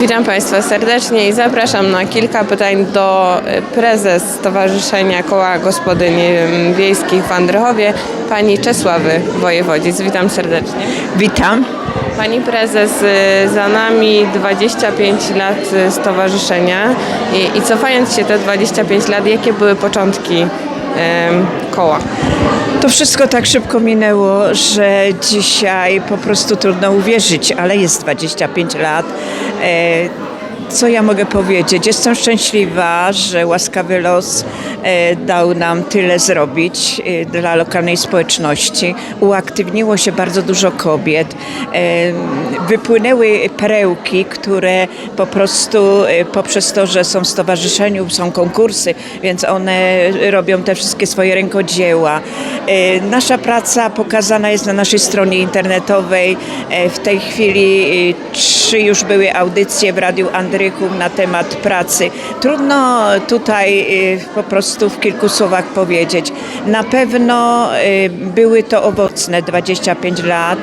Witam Państwa serdecznie i zapraszam na kilka pytań do e, prezes Stowarzyszenia Koła Gospodyń Wiejskich w Andrychowie, pani Czesławy Wojewodzic. Witam serdecznie. Witam. Pani prezes, e, za nami 25 lat e, stowarzyszenia i, i cofając się te 25 lat, jakie były początki koła? To wszystko tak szybko minęło, że dzisiaj po prostu trudno uwierzyć, ale jest 25 lat. E, Co ja mogę powiedzieć? Jestem szczęśliwa, że łaskawy los e, dał nam tyle zrobić e, dla lokalnej społeczności. Uaktywniło się bardzo dużo kobiet. Wypłynęły perełki, które po prostu poprzez to, że są w stowarzyszeniu, są konkursy, więc one robią te wszystkie swoje rękodzieła. E, Nasza praca pokazana jest na naszej stronie internetowej. E, W tej chwili e, trzy już były audycje w Radiu Andrychum na temat pracy. Trudno tutaj po prostu w kilku słowach powiedzieć. Na pewno były to owocne 25 lat.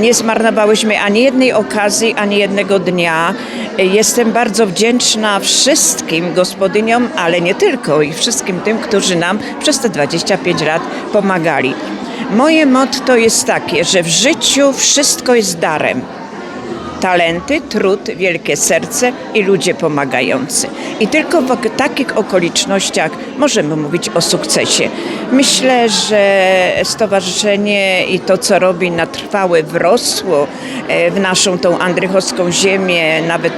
Nie zmarnowałyśmy ani jednej okazji, ani jednego dnia. Jestem bardzo wdzięczna wszystkim gospodyniom, ale nie tylko i wszystkim tym, którzy nam przez te 25 lat pomagali. Moje motto jest takie, że w życiu wszystko jest darem talenty, trud, wielkie serce i ludzie pomagający. I tylko w takich okolicznościach możemy mówić o sukcesie. Myślę, że stowarzyszenie i to, co robi na trwałe, wrosło e, w naszą tą andrychowską ziemię, nawet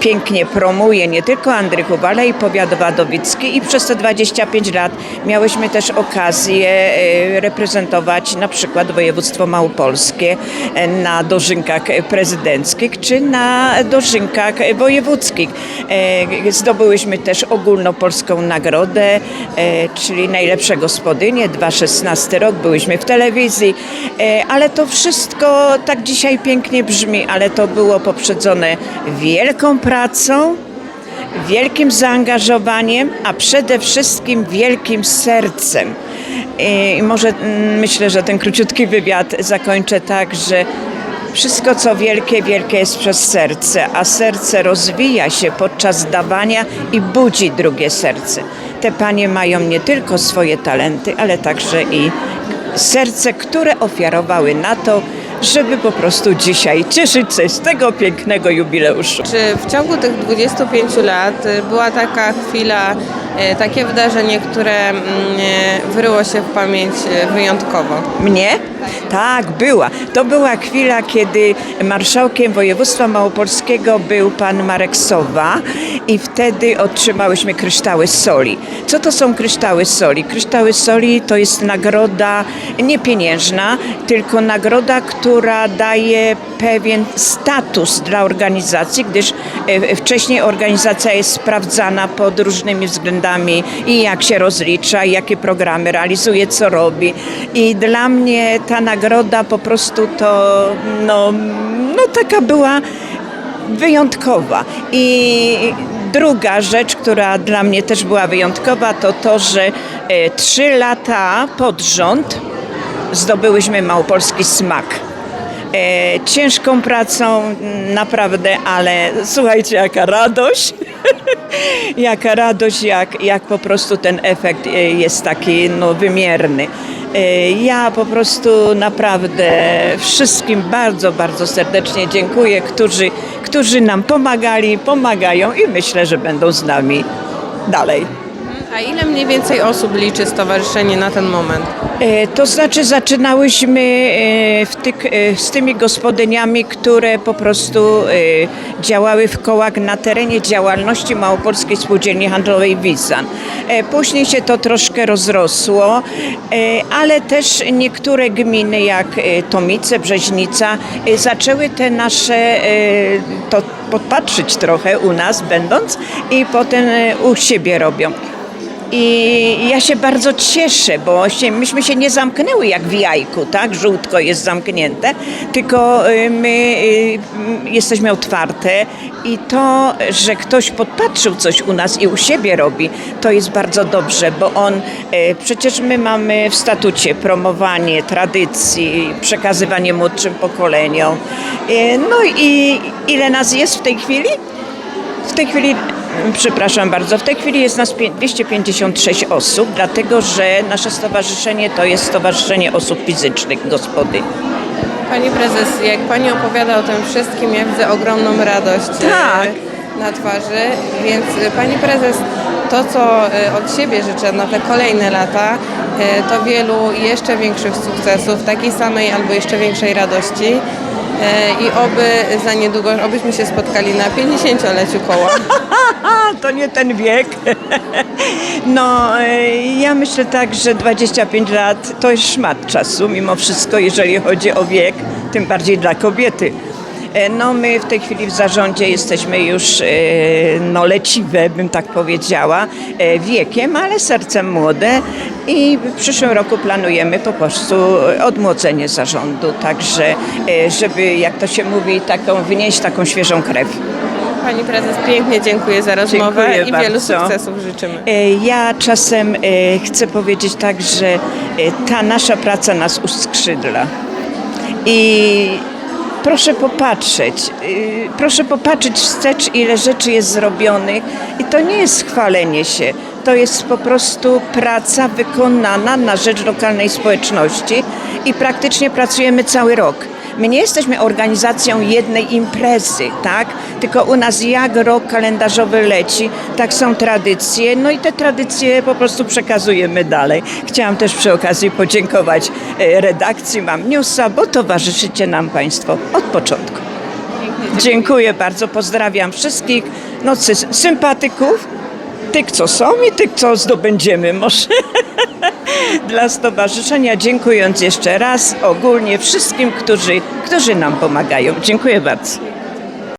pięknie promuje nie tylko Andrychów, ale i powiat wadowicki i przez te 25 lat miałyśmy też okazję e, reprezentować na przykład województwo małopolskie e, na dożynkach prezydenckich czy na dożynkach wojewódzkich. E, Zdobyłyśmy też ogólnopolską nagrodę, e, czyli najlepsze gospodynie, 2016 rok, byłyśmy w telewizji, e, ale to wszystko tak dzisiaj pięknie brzmi, ale to było poprzedzone wielką pracą, wielkim zaangażowaniem, a przede wszystkim wielkim sercem. I może mm, myślę, że ten króciutki wywiad zakończę tak, że wszystko co wielkie, wielkie jest przez serce, a serce rozwija się podczas dawania i budzi drugie serce. Te panie mają nie tylko swoje talenty, ale także i serce, które ofiarowały na to, żeby po prostu dzisiaj cieszyć się z tego pięknego jubileuszu. Czy w ciągu tych 25 lat była taka chwila, takie wydarzenie, które mm, y, wyryło się w pamięć y, wyjątkowo? Mnie? Tak, była. To była chwila, kiedy marszałkiem województwa małopolskiego był pan Marek Sowa i wtedy otrzymałyśmy kryształy soli. Co to są kryształy soli? Kryształy soli to jest nagroda nie pieniężna, tylko nagroda, która daje pewien status dla organizacji, gdyż e, wcześniej organizacja jest sprawdzana pod różnymi względami i jak się rozlicza, jakie programy realizuje, co robi. I dla mnie ta nagroda po prostu to no, no taka była wyjątkowa. I druga rzecz, która dla mnie też była wyjątkowa, to to, że e, trzy lata pod rząd zdobyłyśmy małopolski smak. E, ciężką pracą m, naprawdę, ale słuchajcie, jaka radość. jaka radość, jak, jak po prostu ten efekt e, jest taki no, wymierny. E, Ja po prostu naprawdę wszystkim bardzo, bardzo serdecznie dziękuję, którzy, którzy nam pomagali, pomagają i myślę, że będą z nami dalej. A ile mniej więcej osób liczy stowarzyszenie na ten moment? E, To znaczy zaczynałyśmy e, tych, e, z tymi gospodyniami, które po prostu działały w kołach na terenie działalności Małopolskiej Spółdzielni Handlowej Wizan. Później się to troszkę rozrosło, ale też niektóre gminy jak Tomice, Brzeźnica zaczęły te nasze, to podpatrzyć trochę u nas będąc i potem u siebie robią. I ja się bardzo cieszę, bo się, myśmy się nie zamknęły jak w jajku, tak? Żółtko jest zamknięte, tylko y, my y, jesteśmy otwarte i to, że ktoś podpatrzył coś u nas i u siebie robi, to jest bardzo dobrze, bo on, y, przecież my mamy w statucie promowanie tradycji, przekazywanie młodszym pokoleniom. No i ile nas jest w tej chwili? W tej chwili, przepraszam bardzo, w tej chwili jest nas pię- 256 osób, dlatego że nasze stowarzyszenie to jest Stowarzyszenie Osób Fizycznych Gospodyń. Pani prezes, jak pani opowiada o tym wszystkim, ja widzę ogromną radość e, Tak. na twarzy, więc e, pani prezes, to co e, od siebie życzę na te kolejne lata, to wielu jeszcze większych sukcesów, takiej samej albo jeszcze większej radości i oby za niedługo, obyśmy się spotkali na 50-leciu koła. To nie ten wiek. No, e, ja myślę tak, że 25 lat to jest szmat czasu, mimo wszystko, jeżeli chodzi o wiek, tym bardziej dla kobiety. E, No, my w tej chwili w zarządzie jesteśmy już e, no, leciwe, bym tak powiedziała, e, wiekiem, ale sercem młode i w przyszłym roku planujemy po prostu odmłodzenie zarządu, także żeby, jak to się mówi, taką, wnieść taką świeżą krew. Pani prezes, pięknie dziękuję za rozmowę Dziękuję i wielu bardzo. sukcesów życzymy. Ja czasem chcę powiedzieć tak, że ta nasza praca nas uskrzydla. I proszę popatrzeć, y, proszę popatrzeć wstecz, ile rzeczy jest zrobionych. I to nie jest chwalenie się, to jest po prostu praca wykonana na rzecz lokalnej społeczności i praktycznie pracujemy cały rok. My nie jesteśmy organizacją jednej imprezy, tak? Tylko u nas jak rok kalendarzowy leci, tak są tradycje, no i te tradycje po prostu przekazujemy dalej. Chciałam też przy okazji podziękować e, redakcji Mam Newsa, bo towarzyszycie nam Państwo od początku. Dziękuję bardzo, pozdrawiam wszystkich no, sy- sympatyków, tych co są i tych co zdobędziemy może. Dla stowarzyszenia dziękując jeszcze raz ogólnie wszystkim, którzy, którzy nam pomagają. Dziękuję bardzo.